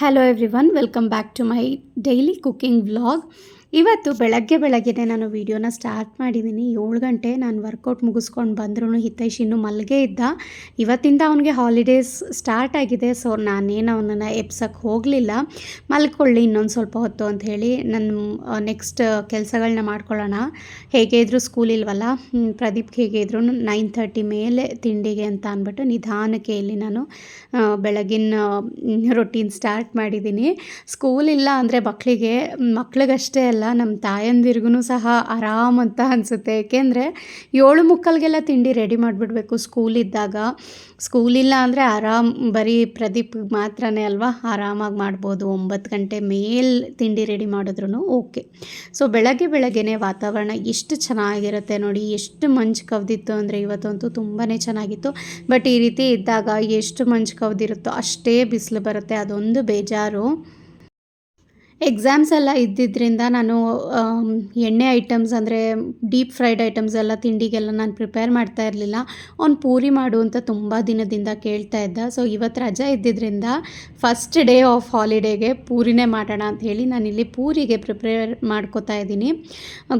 Hello everyone, welcome back to my daily cooking vlog. ಇವತ್ತು ಬೆಳಗ್ಗೆ ಬೆಳಗ್ಗೆನೇ ನಾನು ವೀಡಿಯೋನ ಸ್ಟಾರ್ಟ್ ಮಾಡಿದ್ದೀನಿ. ಏಳು ಗಂಟೆ ನಾನು ವರ್ಕೌಟ್ ಮುಗಿಸ್ಕೊಂಡು ಬಂದ್ರೂ ಹಿತೈಷ್ ಇನ್ನೂ ಮಲಗೇ ಇದ್ದ. ಇವತ್ತಿಂದ ಅವನಿಗೆ ಹಾಲಿಡೇಸ್ ಸ್ಟಾರ್ಟ್ ಆಗಿದೆ. ಸೊ ನಾನೇನು ಅವನನ್ನು ಎಪ್ಸಕ್ಕೆ ಹೋಗಲಿಲ್ಲ. ಮಲ್ಕೊಳ್ಳಿ ಇನ್ನೊಂದು ಸ್ವಲ್ಪ ಹೊತ್ತು ಅಂತ ಹೇಳಿ ನನ್ನ ನೆಕ್ಸ್ಟ್ ಕೆಲಸಗಳನ್ನ ಮಾಡ್ಕೊಳ್ಳೋಣ. ಹೇಗೆ ಇದ್ದರೂ ಸ್ಕೂಲ್ ಇಲ್ವಲ್ಲ? ಪ್ರದೀಪ್ಗೆ ಹೇಗೆ ಇದ್ರೂ ನೈನ್ ತರ್ಟಿ ಮೇಲೆ ತಿಂಡಿಗೆ ಅಂತ ಅಂದ್ಬಿಟ್ಟು ನಿಧಾನಕ್ಕೆ ಇಲ್ಲಿ ನಾನು ಬೆಳಗಿನ ರೊಟೀನ್ ಸ್ಟಾರ್ಟ್ ಮಾಡಿದ್ದೀನಿ. ಸ್ಕೂಲ್ ಇಲ್ಲ ಅಂದರೆ ಮಕ್ಕಳಿಗೆ ಮಕ್ಳಿಗಷ್ಟೇ ಅಲ್ಲ ನಮ್ಮ ತಾಯಂದಿರಿಗೂ ಸಹ ಆರಾಮ್ ಅಂತ ಅನಿಸುತ್ತೆ. ಏಕೆಂದರೆ ಏಳು ಮುಕ್ಕಲ್ಗೆಲ್ಲ ತಿಂಡಿ ರೆಡಿ ಮಾಡಿಬಿಡ್ಬೇಕು ಸ್ಕೂಲ್ ಇದ್ದಾಗ. ಸ್ಕೂಲ್ ಇಲ್ಲ ಅಂದರೆ ಆರಾಮ್, ಬರೀ ಪ್ರದೀಪ್ ಮಾತ್ರನೇ ಅಲ್ವಾ? ಆರಾಮಾಗಿ ಮಾಡ್ಬೋದು. ಒಂಬತ್ತು ಗಂಟೆ ಮೇಲ್ ತಿಂಡಿ ರೆಡಿ ಮಾಡಿದ್ರು ಓಕೆ. ಸೊ ಬೆಳಗ್ಗೆ ಬೆಳಗ್ಗೆನೇ ವಾತಾವರಣ ಎಷ್ಟು ಚೆನ್ನಾಗಿರುತ್ತೆ ನೋಡಿ. ಎಷ್ಟು ಮಂಜು ಕವ್ದಿತ್ತು ಅಂದರೆ ಇವತ್ತಂತೂ ತುಂಬಾ ಚೆನ್ನಾಗಿತ್ತು. ಬಟ್ ಈ ರೀತಿ ಇದ್ದಾಗ ಎಷ್ಟು ಮಂಜು ಕವ್ದಿರುತ್ತೋ ಅಷ್ಟೇ ಬಿಸಿಲು ಬರುತ್ತೆ. ಅದೊಂದು ಬೇಜಾರು. ಎಕ್ಸಾಮ್ಸ್ ಎಲ್ಲ ಇದ್ದಿದ್ದರಿಂದ ನಾನು ಎಣ್ಣೆ ಐಟಮ್ಸ್ ಅಂದರೆ ಡೀಪ್ ಫ್ರೈಡ್ ಐಟಮ್ಸ್ ಎಲ್ಲ ತಿಂಡಿಗೆಲ್ಲ ನಾನು ಪ್ರಿಪೇರ್ ಮಾಡ್ತಾ ಇರಲಿಲ್ಲ. ಅವ್ನು ಪೂರಿ ಮಾಡು ಅಂತ ತುಂಬ ದಿನದಿಂದ ಕೇಳ್ತಾ ಇದ್ದ. ಸೊ ಇವತ್ತು ರಜೆ ಇದ್ದಿದ್ದರಿಂದ ಫಸ್ಟ್ ಡೇ ಆಫ್ ಹಾಲಿಡೇಗೆ ಪೂರಿನೇ ಮಾಡೋಣ ಅಂತ ಹೇಳಿ ನಾನಿಲ್ಲಿ ಪೂರಿಗೆ ಪ್ರಿಪೇರ್ ಮಾಡ್ಕೋತಾ ಇದ್ದೀನಿ.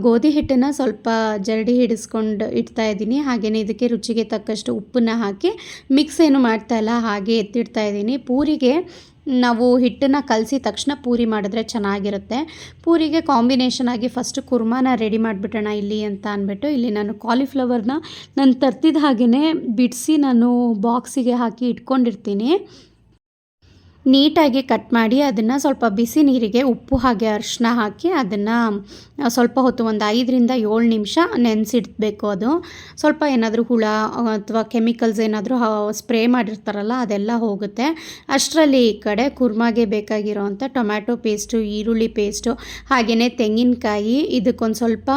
ಗೋಧಿ ಹಿಟ್ಟನ್ನು ಸ್ವಲ್ಪ ಜರಡಿ ಹಿಡಿಸ್ಕೊಂಡು ಇಡ್ತಾ ಇದ್ದೀನಿ. ಹಾಗೆಯೇ ಇದಕ್ಕೆ ರುಚಿಗೆ ತಕ್ಕಷ್ಟು ಉಪ್ಪನ್ನ ಹಾಕಿ ಮಿಕ್ಸ್ ಏನು ಮಾಡ್ತಾ ಇಲ್ಲ ಹಾಗೆ ಎತ್ತಿಡ್ತಾ ಇದ್ದೀನಿ. ಪೂರಿಗೆ ನಾವು ಹಿಟ್ಟನ್ನು ಕಲಸಿ ತಕ್ಷಣ ಪೂರಿ ಮಾಡಿದ್ರೆ ಚೆನ್ನಾಗಿರುತ್ತೆ. ಪೂರಿಗೆ ಕಾಂಬಿನೇಷನ್ ಆಗಿ ಫಸ್ಟ್ ಕುರ್ಮಾನ ರೆಡಿ ಮಾಡಿಬಿಟ್ಟೋಣ ಇಲ್ಲಿ ಅಂತ ಅಂದ್ಬಿಟ್ಟು ಇಲ್ಲಿ ನಾನು ಕಾಲಿಫ್ಲವರ್ನ ನಾನು ತರ್ತಿದ್ದ ಹಾಗೆಯೇ ಬಿಡಿಸಿ ನಾನು ಬಾಕ್ಸಿಗೆ ಹಾಕಿ ಇಟ್ಕೊಂಡಿರ್ತೀನಿ. ನೀಟಾಗಿ ಕಟ್ ಮಾಡಿ ಅದನ್ನು ಸ್ವಲ್ಪ ಬಿಸಿ ನೀರಿಗೆ ಉಪ್ಪು ಹಾಗೆ ಅರಿಶಿನ ಹಾಕಿ ಅದನ್ನು ಸ್ವಲ್ಪ ಹೊತ್ತು ಒಂದು ಐದರಿಂದ ಏಳು ನಿಮಿಷ ನೆನೆಸಿಡ್ಬೇಕು ಅದು. ಸ್ವಲ್ಪ ಏನಾದರೂ ಹುಳ ಅಥವಾ ಕೆಮಿಕಲ್ಸ್ ಏನಾದರೂ ಸ್ಪ್ರೇ ಮಾಡಿರ್ತಾರಲ್ಲ, ಅದೆಲ್ಲ ಹೋಗುತ್ತೆ. ಅಷ್ಟರಲ್ಲಿ ಈ ಕಡೆ ಕುರ್ಮಾಗೆ ಬೇಕಾಗಿರೋವಂಥ ಟೊಮ್ಯಾಟೊ ಪೇಸ್ಟು, ಈರುಳ್ಳಿ ಪೇಸ್ಟು ಹಾಗೆಯೇ ತೆಂಗಿನಕಾಯಿ, ಇದಕ್ಕೊಂದು ಸ್ವಲ್ಪ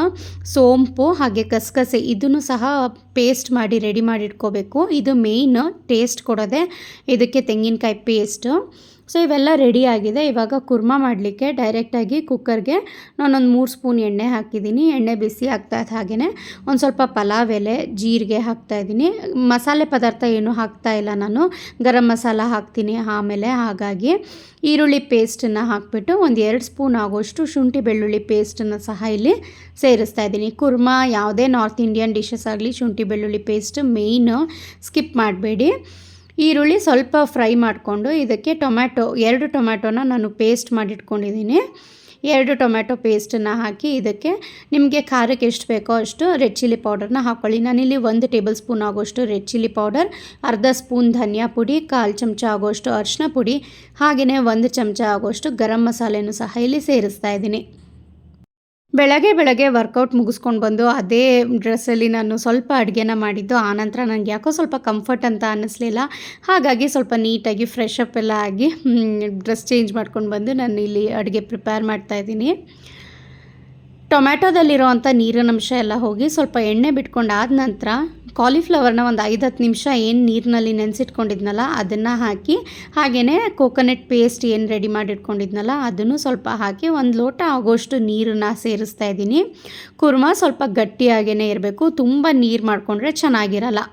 ಸೋಂಪು, ಹಾಗೆ ಕಸಕಸೆ, ಇದನ್ನು ಸಹ ಪೇಸ್ಟ್ ಮಾಡಿ ರೆಡಿ ಮಾಡಿ ಇಟ್ಕೋಬೇಕು ಇದು ಮೇಯ್ನ್ ಟೇಸ್ಟ್ ಕೊಡೋದೆ ಇದಕ್ಕೆ ತೆಂಗಿನಕಾಯಿ ಪೇಸ್ಟು. ಸೊ ಇವೆಲ್ಲ ರೆಡಿ ಆಗಿದೆ. ಇವಾಗ ಕುರ್ಮ ಮಾಡಲಿಕ್ಕೆ ಡೈರೆಕ್ಟಾಗಿ ಕುಕ್ಕರ್ಗೆ ನಾನೊಂದು ಮೂರು ಸ್ಪೂನ್ ಎಣ್ಣೆ ಹಾಕಿದ್ದೀನಿ. ಎಣ್ಣೆ ಬಿಸಿ ಆಗ್ತಾ ಇದ್ದ ಹಾಗೆಯೇ ಒಂದು ಸ್ವಲ್ಪ ಪಲಾವ್ ಎಲೆ, ಜೀರಿಗೆ ಹಾಕ್ತಾ ಇದ್ದೀನಿ. ಮಸಾಲೆ ಪದಾರ್ಥ ಏನು ಹಾಕ್ತಾ ಇಲ್ಲ ನಾನು. ಗರಂ ಮಸಾಲ ಹಾಕ್ತೀನಿ ಆಮೇಲೆ ಹಾಗಾಗಿ ಈರುಳ್ಳಿ ಪೇಸ್ಟನ್ನು ಹಾಕಿಬಿಟ್ಟು ಒಂದು ಎರಡು ಸ್ಪೂನ್ ಆಗೋಷ್ಟು ಶುಂಠಿ ಬೆಳ್ಳುಳ್ಳಿ ಪೇಸ್ಟನ್ನು ಸಹ ಇಲ್ಲಿ ಸೇರಿಸ್ತಾ ಇದ್ದೀನಿ. ಕುರ್ಮ ಯಾವುದೇ ನಾರ್ತ್ ಇಂಡಿಯನ್ ಡಿಶಸ್ ಆಗಲಿ ಶುಂಠಿ ಬೆಳ್ಳುಳ್ಳಿ ಪೇಸ್ಟ್ ಮೇಯ್ನು ಸ್ಕಿಪ್ ಮಾಡಬೇಡಿ. ಈರುಳ್ಳಿ ಸ್ವಲ್ಪ ಫ್ರೈ ಮಾಡಿಕೊಂಡು ಇದಕ್ಕೆ ಟೊಮ್ಯಾಟೊ, ಎರಡು ಟೊಮ್ಯಾಟೊನ ನಾನು ಪೇಸ್ಟ್ ಮಾಡಿಟ್ಕೊಂಡಿದ್ದೀನಿ. ಎರಡು ಟೊಮ್ಯಾಟೊ ಪೇಸ್ಟನ್ನು ಹಾಕಿ ಇದಕ್ಕೆ ನಿಮಗೆ ಖಾರಕ್ಕೆ ಎಷ್ಟು ಬೇಕೋ ಅಷ್ಟು ರೆಡ್ ಚಿಲ್ಲಿ ಪೌಡರ್ನ ಹಾಕ್ಕೊಳ್ಳಿ ನಾನಿಲ್ಲಿ ಒಂದು ಟೇಬಲ್ ಸ್ಪೂನ್ ಆಗೋಷ್ಟು ರೆಡ್ ಚಿಲ್ಲಿ ಪೌಡರ್, ಅರ್ಧ ಸ್ಪೂನ್ ಧನಿಯಾ ಪುಡಿ, ಕಾಲು ಚಮಚ ಆಗೋಷ್ಟು ಅರಿಶಿನ ಪುಡಿ ಹಾಗೆಯೇ ಒಂದು ಚಮಚ ಆಗೋಷ್ಟು ಗರಂ ಮಸಾಲೆಯನ್ನು ಸಹ ಇಲ್ಲಿ ಸೇರಿಸ್ತಾ ಇದ್ದೀನಿ. ಬೆಳಗ್ಗೆ ಬೆಳಗ್ಗೆ ವರ್ಕೌಟ್ ಮುಗಿಸ್ಕೊಂಡು ಬಂದು ಅದೇ ಡ್ರೆಸ್ಸಲ್ಲಿ ನಾನು ಸ್ವಲ್ಪ ಅಡುಗೆನ ಮಾಡಿದ್ದು ಆನಂತರ ನನಗೆ ಯಾಕೋ ಸ್ವಲ್ಪ ಕಂಫರ್ಟ್ ಅಂತ ಅನ್ನಿಸ್ಲಿಲ್ಲ. ಹಾಗಾಗಿ ಸ್ವಲ್ಪ ನೀಟಾಗಿ ಫ್ರೆಶ್ ಅಪ್ ಎಲ್ಲ ಆಗಿ ಡ್ರೆಸ್ ಚೇಂಜ್ ಮಾಡ್ಕೊಂಡು ಬಂದು ನಾನು ಇಲ್ಲಿ ಅಡುಗೆ ಪ್ರಿಪೇರ್ ಮಾಡ್ತಾ ಇದ್ದೀನಿ. ಟೊಮ್ಯಾಟೊದಲ್ಲಿರೋವಂಥ ನೀರಿನಂಶ ಎಲ್ಲ ಹೋಗಿ ಸ್ವಲ್ಪ ಎಣ್ಣೆ ಬಿಟ್ಕೊಂಡು ಆದ ನಂತರ ಕಾಲಿಫ್ಲವರ್ನ ಒಂದು ಐದು ಹತ್ತು ನಿಮಿಷ ಏನು ನೀರಿನಲ್ಲಿ ನೆನೆಸಿಟ್ಕೊಂಡಿದ್ನಲ್ಲ, ಅದನ್ನು ಹಾಕಿ ಹಾಗೆಯೇ ಕೋಕೋನಟ್ ಪೇಸ್ಟ್ ಏನು ರೆಡಿ ಮಾಡಿಟ್ಕೊಂಡಿದ್ನಲ್ಲ, ಅದನ್ನು ಸ್ವಲ್ಪ ಹಾಕಿ ಒಂದು ಲೋಟ ಆಗೋಷ್ಟು ನೀರನ್ನು ಸೇರಿಸ್ತಾ ಇದ್ದೀನಿ. ಕುರ್ಮಾ ಸ್ವಲ್ಪ ಗಟ್ಟಿಯಾಗೇ ಇರಬೇಕು, ತುಂಬ ನೀರು ಮಾಡಿಕೊಂಡ್ರೆ ಚೆನ್ನಾಗಿರಲ್ಲ.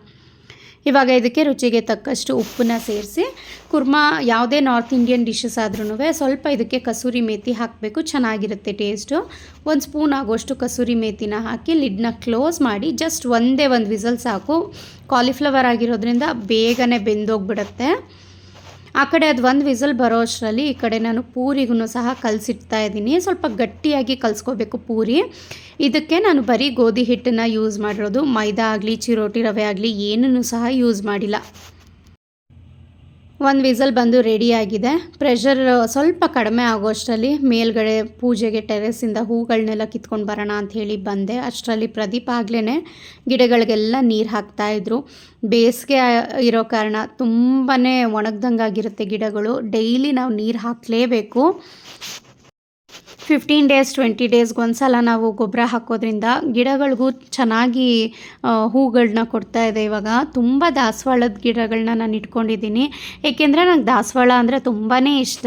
ಇವಾಗ ಇದಕ್ಕೆ ರುಚಿಗೆ ತಕ್ಕಷ್ಟು ಉಪ್ಪನ್ನ ಸೇರಿಸಿ, ಕುರ್ಮಾ ಯಾವುದೇ ನಾರ್ತ್ ಇಂಡಿಯನ್ ಡಿಶಸ್ ಆದ್ರೂ ಸ್ವಲ್ಪ ಇದಕ್ಕೆ ಕಸೂರಿ ಮೇತಿ ಹಾಕಬೇಕು, ಚೆನ್ನಾಗಿರುತ್ತೆ ಟೇಸ್ಟು. ಒಂದು ಸ್ಪೂನ್ ಆಗೋಷ್ಟು ಕಸೂರಿ ಮೇಥಿನ ಹಾಕಿ ಲಿಡ್ನ ಕ್ಲೋಸ್ ಮಾಡಿ, ಜಸ್ಟ್ ಒಂದೇ ಒಂದು ವಿಸಲ್ ಸಾಕು. ಕಾಲಿಫ್ಲವರ್ ಆಗಿರೋದ್ರಿಂದ ಬೇಗನೆ ಬೆಂದೋಗ್ಬಿಡುತ್ತೆ. ಆ ಕಡೆ ಅದು ಒಂದು ವಿಸಲ್ ಬರೋ ಅಷ್ಟರಲ್ಲಿ ಈ ಕಡೆ ನಾನು ಪೂರಿಗೂ ಸಹ ಕಲಸಿಡ್ತಾ ಇದ್ದೀನಿ. ಸ್ವಲ್ಪ ಗಟ್ಟಿಯಾಗಿ ಕಲಿಸ್ಕೋಬೇಕು ಪೂರಿ. ಇದಕ್ಕೆ ನಾನು ಬರೀ ಗೋಧಿ ಹಿಟ್ಟನ್ನು ಯೂಸ್ ಮಾಡಿರೋದು. ಮೈದಾ ಆಗಲಿ, ಚಿರೋಟಿ ರವೆ ಆಗಲಿ, ಏನನ್ನು ಸಹ ಯೂಸ್ ಮಾಡಿಲ್ಲ. ಒಂದು ವಿಸಲ್ ಬಂದು ರೆಡಿಯಾಗಿದೆ ಪ್ರೆಷರ್ ಸ್ವಲ್ಪ ಕಡಿಮೆ ಆಗೋಷ್ಟರಲ್ಲಿ ಮೇಲ್ಗಡೆ ಪೂಜೆಗೆ ಟೆರೆಸಿಂದ ಹೂಗಳನ್ನೆಲ್ಲ ಕಿತ್ಕೊಂಡು ಬರೋಣ ಹೇಳಿ ಬಂದೆ. ಅಷ್ಟರಲ್ಲಿ ಪ್ರದೀಪ್ ಆಗ್ಲೇ ಗಿಡಗಳಿಗೆಲ್ಲ ನೀರು ಹಾಕ್ತಾಯಿದ್ರು ಬೇಸಿಗೆ ಇರೋ ಕಾರಣ ತುಂಬಾ ಒಣಗ್ದಂಗಾಗಿರುತ್ತೆ ಗಿಡಗಳು. ಡೈಲಿ ನಾವು ನೀರು ಹಾಕಲೇಬೇಕು. ಫಿಫ್ಟೀನ್ ಡೇಸ್ ಟ್ವೆಂಟಿ ಡೇಸ್ಗೆ ಒಂದ್ಸಲ ನಾವು ಗೊಬ್ಬರ ಹಾಕೋದ್ರಿಂದ ಗಿಡಗಳಿಗೂ ಚೆನ್ನಾಗಿ ಹೂಗಳನ್ನ ಕೊಡ್ತಾ ಇದೆ ಇವಾಗ. ತುಂಬ ದಾಸವಾಳದ ಗಿಡಗಳನ್ನ ನಾನು ಇಟ್ಕೊಂಡಿದ್ದೀನಿ. ಏಕೆಂದರೆ ನಂಗೆ ದಾಸವಾಳ ಅಂದರೆ ತುಂಬಾ ಇಷ್ಟ.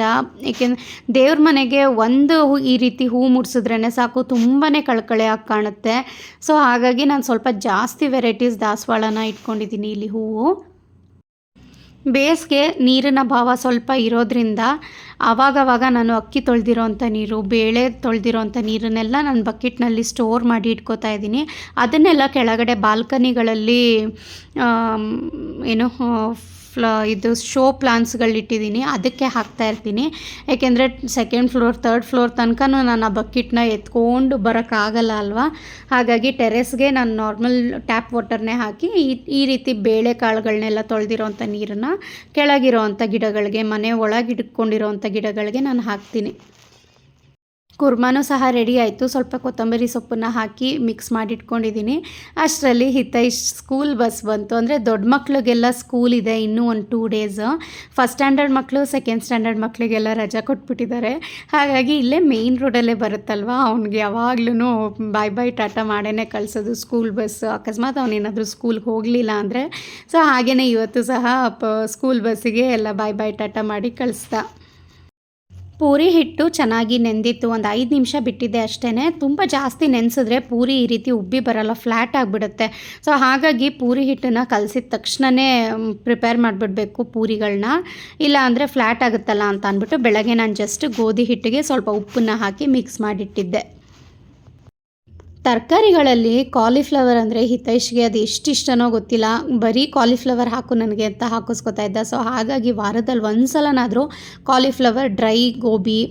ಏಕೆಂದ್ರೆ ದೇವ್ರ ಮನೆಗೆ ಒಂದು ಈ ರೀತಿ ಹೂ ಮುಡ್ಸಿದ್ರೇ ಸಾಕು ತುಂಬಾ ಕಳ್ಕಳೆಯಾಗಿ ಕಾಣುತ್ತೆ. ಸೊ ಹಾಗಾಗಿ ನಾನು ಸ್ವಲ್ಪ ಜಾಸ್ತಿ ವೆರೈಟೀಸ್ ದಾಸವಾಳನ ಇಟ್ಕೊಂಡಿದ್ದೀನಿ ಇಲ್ಲಿ ಹೂವು. ಬೇಸಿಗೆ ನೀರಿನ ಭಾವ ಸ್ವಲ್ಪ ಇರೋದ್ರಿಂದ ಆವಾಗವಾಗ ನಾನು ಅಕ್ಕಿ ತೊಳೆದಿರೋಂಥ ನೀರು, ಬೇಳೆ ತೊಳೆದಿರೋಂಥ ನೀರನ್ನೆಲ್ಲ ನಾನು ಬಕೆಟ್ನಲ್ಲಿ ಸ್ಟೋರ್ ಮಾಡಿ ಇಟ್ಕೋತಾ ಇದ್ದೀನಿ. ಅದನ್ನೆಲ್ಲ ಕೆಳಗಡೆ ಬಾಲ್ಕನಿಗಳಲ್ಲಿ ಏನು ಫ್ಲ ಇದು ಶೋ ಪ್ಲಾಂಟ್ಸ್ಗಳಿಟ್ಟಿದ್ದೀನಿ ಅದಕ್ಕೆ ಹಾಕ್ತಾ ಇರ್ತೀನಿ. ಯಾಕೆಂದರೆ ಸೆಕೆಂಡ್ ಫ್ಲೋರ್ ತರ್ಡ್ ಫ್ಲೋರ್ ತನಕನೂ ನಾನು ಆ ಬಕೆಟ್ನ ಎತ್ಕೊಂಡು ಬರೋಕ್ಕಾಗಲ್ಲ ಅಲ್ವಾ? ಹಾಗಾಗಿ ಟೆರೆಸ್ಗೆ ನಾನು ನಾರ್ಮಲ್ ಟ್ಯಾಪ್ ವಾಟರ್ನೇ ಹಾಕಿ ಈ ರೀತಿ ಬೇಳೆಕಾಳುಗಳನ್ನೆಲ್ಲ ತೊಳೆದಿರೋಂಥ ನೀರನ್ನು ಕೆಳಗಿರೋವಂಥ ಗಿಡಗಳಿಗೆ, ಮನೆ ಒಳಗೆ ಇಟ್ಕೊಂಡಿರೋವಂಥ ಗಿಡಗಳಿಗೆ ನಾನು ಹಾಕ್ತೀನಿ. ಕುರ್ಮಾನು ಸಹ ರೆಡಿ ಆಯಿತು. ಸ್ವಲ್ಪ ಕೊತ್ತಂಬರಿ ಸೊಪ್ಪನ್ನು ಹಾಕಿ ಮಿಕ್ಸ್ ಮಾಡಿಟ್ಕೊಂಡಿದ್ದೀನಿ ಅಷ್ಟರಲ್ಲಿ ಹಿತೈಷ್ ಸ್ಕೂಲ್ ಬಸ್ ಬಂತು. ಅಂದರೆ ದೊಡ್ಡ ಮಕ್ಕಳಿಗೆಲ್ಲ ಸ್ಕೂಲ್ ಇದೆ ಇನ್ನೂ ಒಂದು ಟೂ ಡೇಸ್ ಫಸ್ಟ್ ಸ್ಟ್ಯಾಂಡರ್ಡ್ ಮಕ್ಕಳು ಸೆಕೆಂಡ್ ಸ್ಟ್ಯಾಂಡರ್ಡ್ ಮಕ್ಕಳಿಗೆಲ್ಲ ರಜಾ ಕೊಟ್ಬಿಟ್ಟಿದ್ದಾರೆ. ಹಾಗಾಗಿ ಇಲ್ಲೇ ಮೇಯ್ನ್ ರೋಡಲ್ಲೇ ಬರುತ್ತಲ್ವ? ಅವ್ನಿಗೆ ಯಾವಾಗ್ಲೂ ಬಾಯ್ ಬಾಯ್ ಟಾಟಾ ಮಾಡೇ ಕಳಿಸೋದು ಸ್ಕೂಲ್ ಬಸ್ ಅಕಸ್ಮಾತ್ ಅವನೇನಾದರೂ ಸ್ಕೂಲ್ಗೆ ಹೋಗಲಿಲ್ಲ ಅಂದರೆ. ಸೊ ಹಾಗೆಯೇ ಇವತ್ತು ಸಹ ಸ್ಕೂಲ್ ಬಸ್ಸಿಗೆ ಎಲ್ಲ ಬಾಯ್ ಬಾಯ್ ಟಾಟಾ ಮಾಡಿ ಕಳಿಸ್ದ. ಪೂರಿ ಹಿಟ್ಟು ಚೆನ್ನಾಗಿ ನೆಂದಿತ್ತು, ಒಂದು ಐದು ನಿಮಿಷ ಬಿಟ್ಟಿದ್ದೆ ಅಷ್ಟೇ ತುಂಬ ಜಾಸ್ತಿ ನೆನೆಸಿದ್ರೆ ಪೂರಿ ಈ ರೀತಿ ಉಬ್ಬಿ ಬರಲ್ಲ ಫ್ಲ್ಯಾಟ್ ಆಗಿಬಿಡುತ್ತೆ. ಸೊ ಹಾಗಾಗಿ ಪೂರಿ ಹಿಟ್ಟನ್ನು ಕಲಸಿದ ತಕ್ಷಣವೇ ಪ್ರಿಪೇರ್ ಮಾಡಿಬಿಡ್ಬೇಕು ಪೂರಿಗಳನ್ನ ಇಲ್ಲ ಅಂದರೆ ಫ್ಲ್ಯಾಟ್ ಆಗುತ್ತಲ್ಲ ಅಂತ ಅಂದ್ಬಿಟ್ಟು ಬೆಳಗ್ಗೆ ನಾನು ಜಸ್ಟ್ ಗೋಧಿ ಹಿಟ್ಟಿಗೆ ಸ್ವಲ್ಪ ಉಪ್ಪನ್ನು ಹಾಕಿ ಮಿಕ್ಸ್ ಮಾಡಿಟ್ಟಿದ್ದೆ. ತರಕಾರಿಗಳಲ್ಲಿ ಕಾಲಿಫ್ಲವರ್ ಅಂದರೆ ಹಿತೈಷ್ಗೆ ಅದು ಎಷ್ಟು ಇಷ್ಟನೋ ಗೊತ್ತಿಲ್ಲ. ಬರೀ ಕಾಲಿಫ್ಲವರ್ ಹಾಕು ನನಗೆ ಅಂತ ಹಾಕಿಸ್ಕೊತಾ ಇದ್ದ. ಸೊ ಹಾಗಾಗಿ ವಾರದಲ್ಲಿ ಒಂದು ಸಲನಾದರೂ ಕಾಲಿಫ್ಲವರ್ ಡ್ರೈ ಗೋಬಿ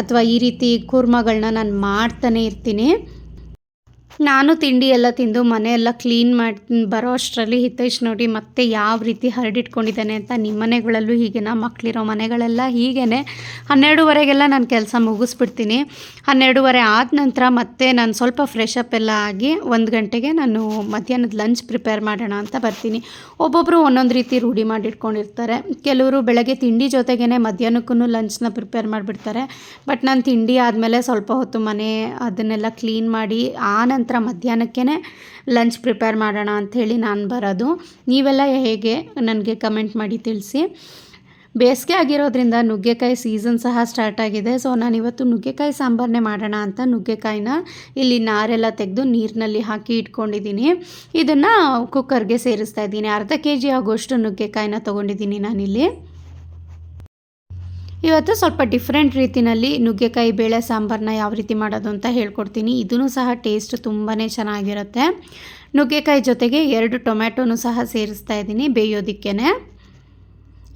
ಅಥವಾ ಈ ರೀತಿ ಕುರ್ಮಗಳನ್ನ ನಾನು ಮಾಡ್ತಾನೆ ಇರ್ತೀನಿ. ನಾನು ತಿಂಡಿ ಎಲ್ಲ ತಿಂದು ಮನೆಯೆಲ್ಲ ಕ್ಲೀನ್ ಮಾಡಿ, ಬರೋ ಅಷ್ಟರಲ್ಲಿ ಹಿತೈಷ್ ನೋಡಿ ಮತ್ತೆ ಯಾವ ರೀತಿ ಹರಡಿಟ್ಕೊಂಡಿದ್ದಾನೆ ಅಂತ ನಿಮ್ಮ ಮನೆಗಳಲ್ಲೂ ಹೀಗೆನಾ ಮಕ್ಕಳಿರೋ ಮನೆಗಳೆಲ್ಲ ಹೀಗೇ ಹನ್ನೆರಡುವರೆಗೆಲ್ಲ ನಾನು ಕೆಲಸ ಮುಗಿಸ್ಬಿಡ್ತೀನಿ. ಹನ್ನೆರಡುವರೆ ಆದ ನಂತರ ಮತ್ತೆ ನಾನು ಸ್ವಲ್ಪ ಫ್ರೆಶ್ ಅಪ್ ಎಲ್ಲ ಆಗಿ ಒಂದು ಗಂಟೆಗೆ ನಾನು ಮಧ್ಯಾಹ್ನದ ಲಂಚ್ ಪ್ರಿಪೇರ್ ಮಾಡೋಣ ಅಂತ ಬರ್ತೀನಿ. ಒಬ್ಬೊಬ್ಬರು ಒಂದೊಂದು ರೀತಿ ರೂಢಿ ಮಾಡಿಟ್ಕೊಂಡಿರ್ತಾರೆ. ಕೆಲವರು ಬೆಳಗ್ಗೆ ತಿಂಡಿ ಜೊತೆಗೇ ಮಧ್ಯಾಹ್ನಕ್ಕೂ ಲಂಚ್ನ ಪ್ರಿಪೇರ್ ಮಾಡಿಬಿಡ್ತಾರೆ. ಬಟ್ ನಾನು ತಿಂಡಿ ಆದಮೇಲೆ ಸ್ವಲ್ಪ ಹೊತ್ತು ಮನೆ ಅದನ್ನೆಲ್ಲ ಕ್ಲೀನ್ ಮಾಡಿ ಆ ನಂತರ ಮಧ್ಯಾಹ್ನಕ್ಕೇ ಲಂಚ್ ಪ್ರಿಪೇರ್ ಮಾಡೋಣ ಅಂಥೇಳಿ ನಾನು ಬರೋದು. ನೀವೆಲ್ಲ ಹೇಗೆ ನನಗೆ ಕಮೆಂಟ್ ಮಾಡಿ ತಿಳಿಸಿ. ಬೇಸಿಗೆ ಆಗಿರೋದ್ರಿಂದ ನುಗ್ಗೆಕಾಯಿ ಸೀಸನ್ ಸಹ ಸ್ಟಾರ್ಟ್ ಆಗಿದೆ. ಸೊ ನಾನು ಇವತ್ತು ನುಗ್ಗೆಕಾಯಿ ಸಾಂಬಾರನ್ನೇ ಮಾಡೋಣ ಅಂತ ನುಗ್ಗೆಕಾಯಿನ ಇಲ್ಲಿ ನಾರೆಲ್ಲ ತೆಗೆದು ನೀರಿನಲ್ಲಿ ಹಾಕಿ ಇಟ್ಕೊಂಡಿದ್ದೀನಿ. ಇದನ್ನು ಕುಕ್ಕರ್ಗೆ ಸೇರಿಸ್ತಾ ಇದ್ದೀನಿ. ಅರ್ಧ ಕೆ ಜಿ ಆಗೋಷ್ಟು ನುಗ್ಗೆಕಾಯಿನ ತೊಗೊಂಡಿದ್ದೀನಿ ನಾನಿಲ್ಲಿ. ಇವತ್ತು ಸ್ವಲ್ಪ ಡಿಫ್ರೆಂಟ್ ರೀತಿಯಲ್ಲಿ ನುಗ್ಗೆಕಾಯಿ, ಬೇಳೆ ಸಾಂಬಾರನ್ನ ಯಾವ ರೀತಿ ಮಾಡೋದು ಅಂತ ಹೇಳ್ಕೊಡ್ತೀನಿ. ಇದೂ ಸಹ ಟೇಸ್ಟ್ ತುಂಬಾ ಚೆನ್ನಾಗಿರುತ್ತೆ. ನುಗ್ಗೆಕಾಯಿ ಜೊತೆಗೆ ಎರಡು ಟೊಮ್ಯಾಟೊನೂ ಸಹ ಸೇರಿಸ್ತಾ ಇದ್ದೀನಿ ಬೇಯೋದಕ್ಕೇ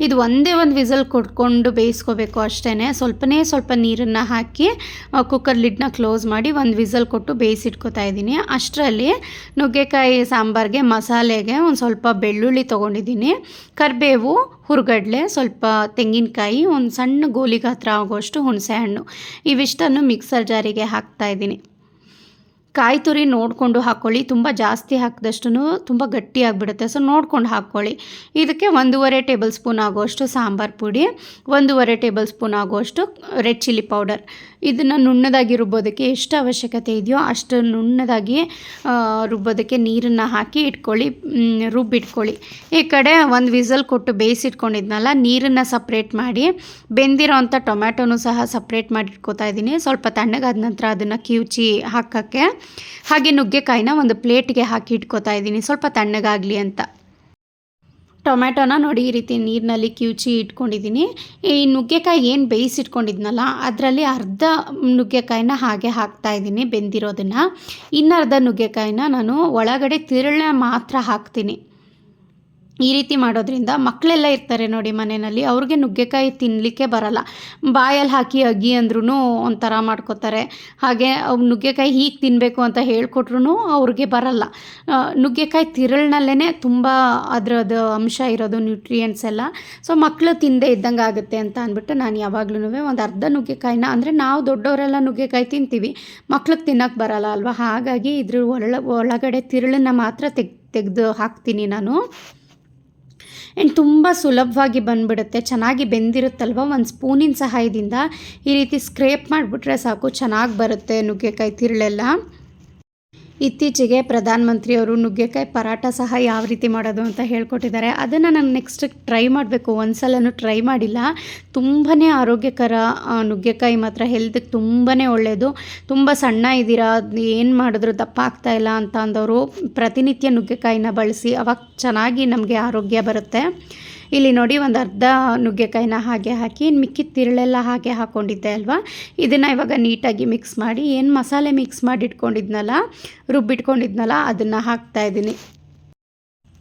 ಇದು ಒಂದೇ ಒಂದು ವಿಸಲ್ ಕೊಟ್ಕೊಂಡು ಬೇಯಿಸ್ಕೋಬೇಕು ಅಷ್ಟೇ ಸ್ವಲ್ಪನೇ ಸ್ವಲ್ಪ ನೀರನ್ನು ಹಾಕಿ ಕುಕ್ಕರ್ ಲಿಡ್ನ ಕ್ಲೋಸ್ ಮಾಡಿ ಒಂದು ವಿಸಲ್ ಕೊಟ್ಟು ಬೇಯಿಸಿಟ್ಕೋತಾ ಇದ್ದೀನಿ. ಅಷ್ಟರಲ್ಲಿ ನುಗ್ಗೆಕಾಯಿ ಸಾಂಬಾರಿಗೆ, ಮಸಾಲೆಗೆ ಒಂದು ಸ್ವಲ್ಪ ಬೆಳ್ಳುಳ್ಳಿ ತೊಗೊಂಡಿದ್ದೀನಿ. ಕರಿಬೇವು, ಹುರ್ಗಡ್ಲೆ, ಸ್ವಲ್ಪ ತೆಂಗಿನಕಾಯಿ, ಒಂದು ಸಣ್ಣ ಗೋಲಿಗಾತ್ರ ಹುಣಸೆ ಹುಣಸೆಹಣ್ಣು. ಇವಿಷ್ಟನ್ನು ಮಿಕ್ಸರ್ ಜಾರಿಗೆ ಹಾಕ್ತಾ ಇದ್ದೀನಿ. ಕಾಯಿ ತುರಿ ನೋಡಿಕೊಂಡು ಹಾಕ್ಕೊಳ್ಳಿ ತುಂಬ ಜಾಸ್ತಿ ಹಾಕಿದಷ್ಟು ತುಂಬ ಗಟ್ಟಿ ಆಗಿಬಿಡುತ್ತೆ. ಸೊ ನೋಡ್ಕೊಂಡು ಹಾಕ್ಕೊಳ್ಳಿ ಇದಕ್ಕೆ ಒಂದೂವರೆ ಟೇಬಲ್ ಸ್ಪೂನ್ ಆಗುವಷ್ಟು ಸಾಂಬಾರು ಪುಡಿ, ಒಂದೂವರೆ ಟೇಬಲ್ ಸ್ಪೂನ್ ಆಗುವಷ್ಟು ರೆಡ್ ಚಿಲ್ಲಿ ಪೌಡರ್. ಇದನ್ನು ನುಣ್ಣದಾಗಿ ರುಬ್ಬೋದಕ್ಕೆ ಎಷ್ಟು ಅವಶ್ಯಕತೆ ಇದೆಯೋ ಅಷ್ಟು ನುಣ್ಣದಾಗಿ ರುಬ್ಬೋದಕ್ಕೆ ನೀರನ್ನು ಹಾಕಿ ಇಟ್ಕೊಳ್ಳಿ ರುಬ್ಬಿಟ್ಕೊಳ್ಳಿ. ಈ ಕಡೆ ಒಂದು ವಿಸಲ್ ಕೊಟ್ಟು ಬೇಯಿಸಿಟ್ಕೊಂಡಿದ್ನಲ್ಲ, ನೀರನ್ನು ಸಪ್ರೇಟ್ ಮಾಡಿ ಬೆಂದಿರೋ ಅಂಥ ಟೊಮ್ಯಾಟೊನೂ ಸಹ ಸಪ್ರೇಟ್ ಮಾಡಿ ಇಟ್ಕೋತಾ ಇದ್ದೀನಿ ಸ್ವಲ್ಪ ತಣ್ಣಗಾದ ನಂತರ ಅದನ್ನು ಕಿವುಚಿ ಹಾಕೋಕ್ಕೆ, ಹಾಗೆ ನುಗ್ಗೆಕಾಯಿನ ಒಂದು ಪ್ಲೇಟ್ಗೆ ಹಾಕಿ ಇಟ್ಕೋತಾ ಇದ್ದೀನಿ ಸ್ವಲ್ಪ ತಣ್ಣಗಾಗಲಿ ಅಂತ. ಟೊಮ್ಯಾಟೊನ ನೋಡಿ ಈ ರೀತಿ ನೀರಿನಲ್ಲಿ ಕಿವುಚಿ ಇಟ್ಕೊಂಡಿದ್ದೀನಿ. ಈ ನುಗ್ಗೆಕಾಯಿ ಏನು ಬೇಯಿಸಿಟ್ಕೊಂಡಿದ್ನಲ್ಲ, ಅದರಲ್ಲಿ ಅರ್ಧ ನುಗ್ಗೆಕಾಯಿನ ಹಾಗೆ ಹಾಕ್ತಾ ಇದ್ದೀನಿ ಬೆಂದಿರೋದನ್ನು. ಇನ್ನರ್ಧ ನುಗ್ಗೆಕಾಯಿನ ನಾನು ಒಳಗಡೆ ತಿರುಳನ್ನ ಮಾತ್ರ ಹಾಕ್ತೀನಿ. ಈ ರೀತಿ ಮಾಡೋದ್ರಿಂದ ಮಕ್ಕಳೆಲ್ಲ ಇರ್ತಾರೆ ನೋಡಿ ಮನೆಯಲ್ಲಿ, ಅವ್ರಿಗೆ ನುಗ್ಗೆಕಾಯಿ ತಿನ್ನಲಿಕ್ಕೆ ಬರಲ್ಲ. ಬಾಯಲ್ಲಿ ಹಾಕಿ ಅಗಿ ಅಂದ್ರೂ ಒಂಥರ ಮಾಡ್ಕೋತಾರೆ. ಹಾಗೆ ಅವು ನುಗ್ಗೆಕಾಯಿ ಹೀಗೆ ತಿನ್ನಬೇಕು ಅಂತ ಹೇಳ್ಕೊಟ್ರು ಅವ್ರಿಗೆ ಬರಲ್ಲ. ನುಗ್ಗೆಕಾಯಿ ತಿರುಳಿನಲ್ಲೇ ತುಂಬ ಅದರದ್ದು ಅಂಶ ಇರೋದು ನ್ಯೂಟ್ರಿಯೆಂಟ್ಸ್ ಎಲ್ಲ. ಸೊ ಮಕ್ಕಳು ತಿಂದೇ ಇದ್ದಂಗೆ ಆಗುತ್ತೆ ಅಂತ ಅಂದ್ಬಿಟ್ಟು ನಾನು ಯಾವಾಗ್ಲೂ ಒಂದು ಅರ್ಧ ನುಗ್ಗೆಕಾಯಿನ, ಅಂದರೆ ನಾವು ದೊಡ್ಡವರೆಲ್ಲ ನುಗ್ಗೆಕಾಯಿ ತಿಂತೀವಿ, ಮಕ್ಳಿಗೆ ತಿನ್ನೋಕ್ಕೆ ಬರಲ್ಲ ಅಲ್ವಾ? ಹಾಗಾಗಿ ಇದ್ರ ಒಳ ಒಳಗಡೆ ತಿರುಳನ್ನ ಮಾತ್ರ ತೆಗ್, ತೆಗೆದು ಹಾಕ್ತೀನಿ ನಾನು. ಆ್ಯಂಡ್ ತುಂಬ ಸುಲಭವಾಗಿ ಬಂದ್ಬಿಡುತ್ತೆ, ಚೆನ್ನಾಗಿ ಬೆಂದಿರುತ್ತಲ್ವ? ಒಂದು ಸ್ಪೂನಿನ ಸಹಾಯದಿಂದ ಈ ರೀತಿ ಸ್ಕ್ರೇಪ್ ಮಾಡಿಬಿಟ್ರೆ ಸಾಕು, ಚೆನ್ನಾಗಿ ಬರುತ್ತೆ ನುಗ್ಗೆಕಾಯಿ ತಿರುಳೆಲ್ಲ. ಇತ್ತೀಚೆಗೆ ಪ್ರಧಾನಮಂತ್ರಿಯವರು ನುಗ್ಗೆಕಾಯಿ ಪರಾಟ ಸಹ ಯಾವ ರೀತಿ ಮಾಡೋದು ಅಂತ ಹೇಳ್ಕೊಟ್ಟಿದ್ದಾರೆ. ಅದನ್ನು ನಾನು ನೆಕ್ಸ್ಟ್ ಟ್ರೈ ಮಾಡಬೇಕು. ಒಂದ್ಸಲನೂ ಟ್ರೈ ಮಾಡಿಲ್ಲ. ತುಂಬಾ ಆರೋಗ್ಯಕರ ನುಗ್ಗೆಕಾಯಿ ಮಾತ್ರ ಹೆಲ್ತಿಗೆ ತುಂಬಾ ಒಳ್ಳೆಯದು ತುಂಬ ಸಣ್ಣ ಇದ್ದೀರಾ, ಏನು ಮಾಡಿದ್ರು ದಪ್ಪ ಆಗ್ತಾ ಇಲ್ಲ ಅಂತ ಅಂದವರು ಪ್ರತಿನಿತ್ಯ ನುಗ್ಗೆಕಾಯಿನ ಬಳಸಿ, ಅವಾಗ ಚೆನ್ನಾಗಿ ನಮಗೆ ಆರೋಗ್ಯ ಬರುತ್ತೆ. ಇಲ್ಲಿ ನೋಡಿ ಒಂದು ಅರ್ಧ ನುಗ್ಗೆಕಾಯಿನ ಹಾಗೆ ಹಾಕಿ ಇನ್ನು ತಿರುಳೆಲ್ಲ ಹಾಗೆ ಹಾಕ್ಕೊಂಡಿದ್ದೆ ಅಲ್ವಾ? ಇದನ್ನು ಇವಾಗ ನೀಟಾಗಿ ಮಿಕ್ಸ್ ಮಾಡಿ, ಏನು ಮಸಾಲೆ ಮಿಕ್ಸ್ ಮಾಡಿ ಇಟ್ಕೊಂಡಿದ್ನಲ್ಲ ರುಬ್ಬಿಟ್ಕೊಂಡಿದ್ನಲ್ಲ, ಅದನ್ನು ಹಾಕ್ತಾ ಇದ್ದೀನಿ.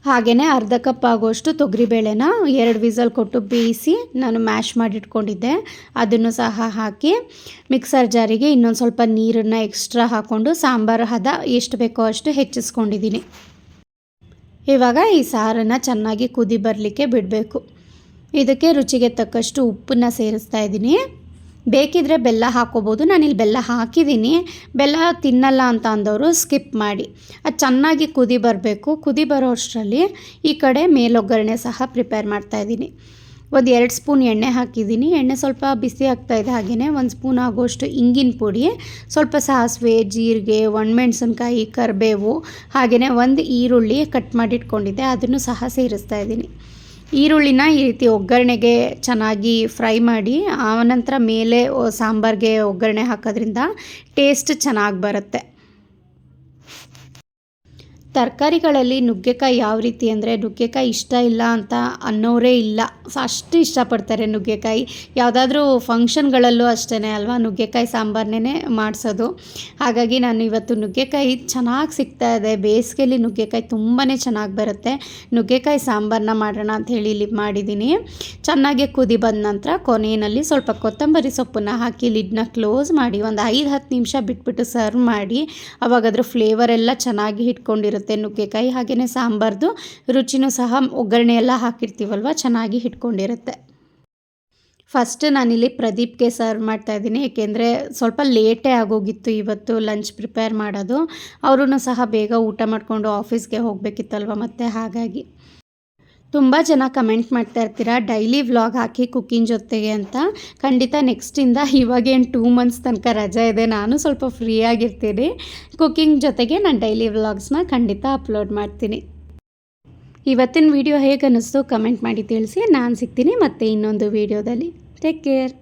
ಹಾಗೆಯೇ ಅರ್ಧ ಕಪ್ ಆಗೋಷ್ಟು ತೊಗರಿಬೇಳೆನ ಎರಡು ವಿಸಲ್ ಕೊಟ್ಟು ಬೇಯಿಸಿ ನಾನು ಮ್ಯಾಶ್ ಮಾಡಿಟ್ಕೊಂಡಿದ್ದೆ. ಅದನ್ನು ಸಹ ಹಾಕಿ ಮಿಕ್ಸರ್ ಜಾರಿಗೆ ಇನ್ನೊಂದು ಸ್ವಲ್ಪ ನೀರನ್ನು ಎಕ್ಸ್ಟ್ರಾ ಹಾಕ್ಕೊಂಡು ಸಾಂಬಾರು ಹದ ಎಷ್ಟು ಬೇಕೋ ಅಷ್ಟು ಹೆಚ್ಚಿಸ್ಕೊಂಡಿದ್ದೀನಿ. ಇವಾಗ ಈ ಸಾರನ್ನು ಚೆನ್ನಾಗಿ ಕುದಿ ಬರಲಿಕ್ಕೆ ಬಿಡಬೇಕು. ಇದಕ್ಕೆ ರುಚಿಗೆ ತಕ್ಕಷ್ಟು ಉಪ್ಪನ್ನು ಸೇರಿಸ್ತಾ ಇದ್ದೀನಿ. ಬೇಕಿದ್ರೆ ಬೆಲ್ಲ ಹಾಕೋಬೋದು. ನಾನಿಲ್ಲಿ ಬೆಲ್ಲ ಹಾಕಿದ್ದೀನಿ. ಬೆಲ್ಲ ತಿನ್ನಲ್ಲ ಅಂತ ಅಂದವರು ಸ್ಕಿಪ್ ಮಾಡಿ. ಅದು ಚೆನ್ನಾಗಿ ಕುದಿ ಬರಬೇಕು. ಕುದಿ ಬರೋ ಅಷ್ಟರಲ್ಲಿ ಈ ಕಡೆ ಮೇಲೊಗ್ಗರಣೆ ಸಹ ಪ್ರಿಪೇರ್ ಮಾಡ್ತಾಯಿದ್ದೀನಿ ಒಂದು ಎರಡು ಸ್ಪೂನ್ ಎಣ್ಣೆ ಹಾಕಿದ್ದೀನಿ. ಎಣ್ಣೆ ಸ್ವಲ್ಪ ಬಿಸಿ ಆಗ್ತಾ ಇದೆ ಹಾಗೆಯೇ ಒಂದು ಸ್ಪೂನ್ ಆಗೋಷ್ಟು ಇಂಗಿನ ಪುಡಿ, ಸ್ವಲ್ಪ ಸಾಸಿವೆ, ಜೀರಿಗೆ, ಒಣಮೆಣ್ಸಿನ್ಕಾಯಿ, ಕರಿಬೇವು ಹಾಗೆಯೇ ಒಂದು ಈರುಳ್ಳಿ ಕಟ್ ಮಾಡಿಟ್ಕೊಂಡಿದ್ದೆ. ಅದನ್ನು ಸಹ ಸೇರಿಸ್ತಾ ಇದ್ದೀನಿ. ಈರುಳ್ಳಿನ ಈ ರೀತಿ ಒಗ್ಗರಣೆಗೆ ಚೆನ್ನಾಗಿ ಫ್ರೈ ಮಾಡಿ ಆನಂತರ ಮೇಲೆ ಸಾಂಬಾರಿಗೆ ಒಗ್ಗರಣೆ ಹಾಕೋದ್ರಿಂದ ಟೇಸ್ಟ್ ಚೆನ್ನಾಗಿ ಬರುತ್ತೆ. ತರಕಾರಿಗಳಲ್ಲಿ ನುಗ್ಗೆಕಾಯಿ ಯಾವ ರೀತಿ ಅಂದರೆ ನುಗ್ಗೆಕಾಯಿ ಇಷ್ಟ ಇಲ್ಲ ಅಂತ ಅನ್ನೋರೇ ಇಲ್ಲ. ಅಷ್ಟು ಇಷ್ಟಪಡ್ತಾರೆ ನುಗ್ಗೆಕಾಯಿ. ಯಾವುದಾದ್ರೂ ಫಂಕ್ಷನ್ಗಳಲ್ಲೂ ಅಷ್ಟೇ ಅಲ್ವಾ? ನುಗ್ಗೆಕಾಯಿ ಸಾಂಬಾರನ್ನೇ ಮಾಡಿಸೋದು. ಹಾಗಾಗಿ ನಾನು ಇವತ್ತು ನುಗ್ಗೆಕಾಯಿ ಚೆನ್ನಾಗಿ ಸಿಗ್ತಾ ಇದೆ. ಬೇಸಿಗೆಯಲ್ಲಿ ನುಗ್ಗೆಕಾಯಿ ತುಂಬಾ ಚೆನ್ನಾಗಿ ಬರುತ್ತೆ. ನುಗ್ಗೆಕಾಯಿ ಸಾಂಬಾರನ್ನ ಮಾಡೋಣ ಅಂತ ಹೇಳಿ ಇಲ್ಲಿ ಮಾಡಿದ್ದೀನಿ. ಚೆನ್ನಾಗಿ ಕುದಿ ಬಂದ ನಂತರ ಕೊನೆಯಲ್ಲಿ ಸ್ವಲ್ಪ ಕೊತ್ತಂಬರಿ ಸೊಪ್ಪನ್ನು ಹಾಕಿ ಲಿಡ್ನ ಕ್ಲೋಸ್ ಮಾಡಿ ಒಂದು ಐದು ಹತ್ತು ನಿಮಿಷ ಬಿಟ್ಬಿಟ್ಟು ಸರ್ವ್ ಮಾಡಿ. ಅವಾಗ ಅದ್ರ ಫ್ಲೇವರ್ ಎಲ್ಲ ಚೆನ್ನಾಗಿ ಇಟ್ಕೊಂಡಿರುತ್ತೆ. ನುಗ್ಗೆಕಾಯಿ ಹಾಗೆಯೇ ಸಾಂಬಾರ್ದು. ರುಚಿನೂ ಸಹ ಒಗ್ಗರಣೆ ಎಲ್ಲ ಹಾಕಿರ್ತೀವಲ್ವ? ಚೆನ್ನಾಗಿ ಇಟ್ಕೊಂಡಿರುತ್ತೆ ಫಸ್ಟ್ ನಾನಿಲ್ಲಿ ಪ್ರದೀಪ್ಗೆ ಸರ್ವ್ ಮಾಡ್ತಾ ಇದ್ದೀನಿ. ಏಕೆಂದರೆ ಸ್ವಲ್ಪ ಲೇಟೇ ಆಗೋಗಿತ್ತು ಇವತ್ತು ಲಂಚ್ ಪ್ರಿಪೇರ್ ಮಾಡೋದು. ಅವರೂ ಸಹ ಬೇಗ ಊಟ ಮಾಡಿಕೊಂಡು ಆಫೀಸ್ಗೆ ಹೋಗಬೇಕಿತ್ತಲ್ವ ಮತ್ತು ಹಾಗಾಗಿ. ತುಂಬ ಜನ ಕಮೆಂಟ್ ಮಾಡ್ತಾ ಇರ್ತೀರಾ, ಡೈಲಿ ವ್ಲಾಗ್ ಹಾಕಿ ಕುಕ್ಕಿಂಗ್ ಜೊತೆಗೆ ಅಂತ? ಖಂಡಿತ ನೆಕ್ಸ್ಟಿಂದ ಇವಾಗೇನು ಟೂ ಮಂತ್ಸ್ ತನಕ ರಜೆ ಇದೆ, ನಾನು ಸ್ವಲ್ಪ ಫ್ರೀ ಆಗಿರ್ತೀನಿ. ಕುಕ್ಕಿಂಗ್ ಜೊತೆಗೆ ನಾನು ಡೈಲಿ ವ್ಲಾಗ್ಸ್ನ ಖಂಡಿತ ಅಪ್ಲೋಡ್ ಮಾಡ್ತೀನಿ. ಇವತ್ತಿನ ವಿಡಿಯೋ ಹೇಗೆ ಅನ್ನಿಸ್ತು ಕಮೆಂಟ್ ಮಾಡಿ ತಿಳಿಸಿ, ನಾನು ಸಿಗ್ತೀನಿ ಮತ್ತೆ ಇನ್ನೊಂದು ವಿಡಿಯೋದಲ್ಲಿ. Take care.